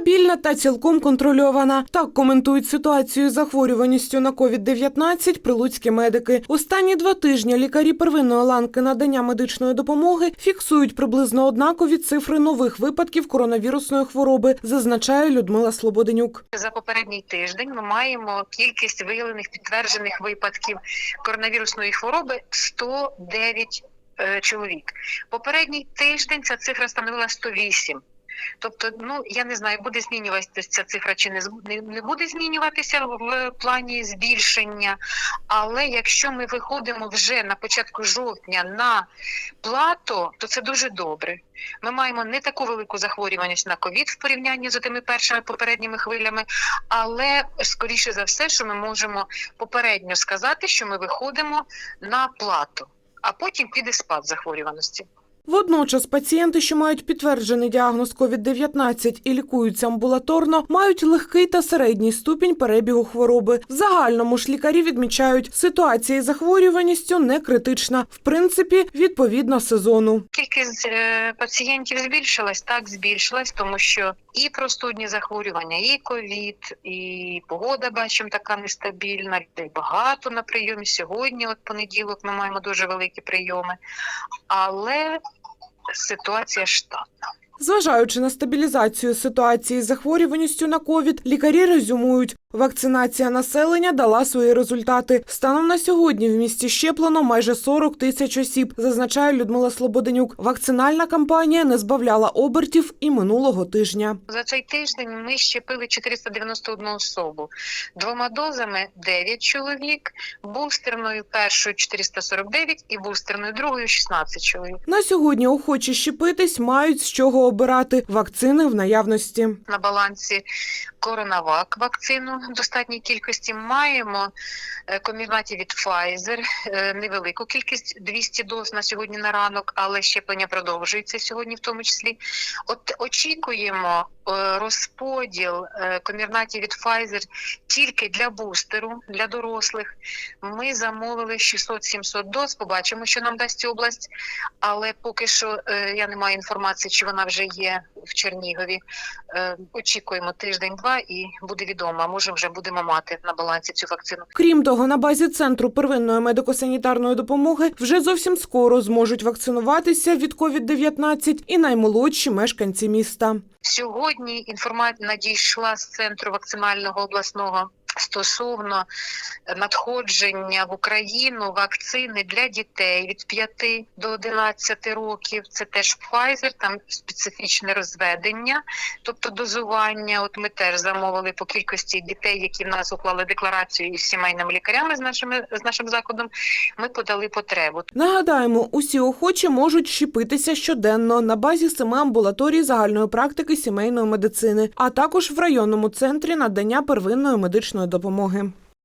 стабільна та цілком контрольована. Так коментують ситуацію з захворюваністю на COVID-19 прилуцькі медики. Останні два тижні лікарі первинної ланки надання медичної допомоги фіксують приблизно однакові цифри нових випадків коронавірусної хвороби, зазначає Людмила Слободенюк. За попередній тиждень ми маємо кількість виявлених підтверджених випадків коронавірусної хвороби 109 е, чоловік. Попередній тиждень ця цифра становила 108. Тобто, ну я не знаю, буде змінюватися ця цифра чи не не, буде змінюватися в плані збільшення. Але якщо ми виходимо вже на початку жовтня на плато, то це дуже добре. Ми маємо не таку велику захворюваність на ковід в порівнянні з тими першими попередніми хвилями, але скоріше за все, що ми можемо попередньо сказати, що ми виходимо на плату, а потім піде спад захворюваності. Водночас пацієнти, що мають підтверджений діагноз COVID-19 і лікуються амбулаторно, мають легкий та середній ступінь перебігу хвороби. В загальному ж лікарі відмічають, ситуація із захворюваністю не критична, в принципі, відповідно сезону. Кількість е, пацієнтів збільшилась, так збільшилась, тому що і простудні захворювання, і ковід, і погода бачимо така нестабільна. Людей багато на прийомі. Сьогодні, от понеділок, ми маємо дуже великі прийоми, але ситуація штатна. Зважаючи на стабілізацію ситуації з захворюваністю на ковід, лікарі резюмують. Вакцинація населення дала свої результати. Станом на сьогодні в місті щеплено майже 40 тисяч осіб, зазначає Людмила Слободенюк. Вакцинальна кампанія не збавляла обертів і минулого тижня. За цей тиждень ми щепили 491 особу. Двома дозами 9 чоловік, бустерною першою 449 і бустерною другою 16 чоловік. На сьогодні охочі щепитись мають з чого обирати вакцини в наявності. на балансі Коронавак вакцину в достатній кількості. Маємо е, комірнаті від Pfizer, е, невелику кількість 200 доз на сьогодні на ранок, але щеплення продовжується сьогодні, в тому числі. От очікуємо е, розподіл комірнаті від Pfizer тільки для бустеру для дорослих. Ми замовили 600-700 доз. Побачимо, що нам дасть область, але поки що я не маю інформації, чи вона вже є в Чернігові. Е, Очікуємо тиждень-два і буде відомо. А може вже будемо мати на балансі цю вакцину. Крім того, на базі центру первинної медико-санітарної допомоги вже зовсім скоро зможуть вакцинуватися від COVID-19 і наймолодші мешканці міста. Сьогодні інформація надійшла з центру вакцинального обласного стосовно надходження в Україну вакцини для дітей від 5 до 11 років. Це теж Pfizer, там специфічне розведення, тобто дозування. От ми теж замовили по кількості дітей, які в нас уклали декларацію із сімейними лікарями з нашими з нашим закладом. Ми подали потребу. Нагадаємо, усі охочі можуть щепитися щоденно на базі семи амбулаторій загальної практики сімейної медицини, а також в районному центрі надання первинної медичної допомоги.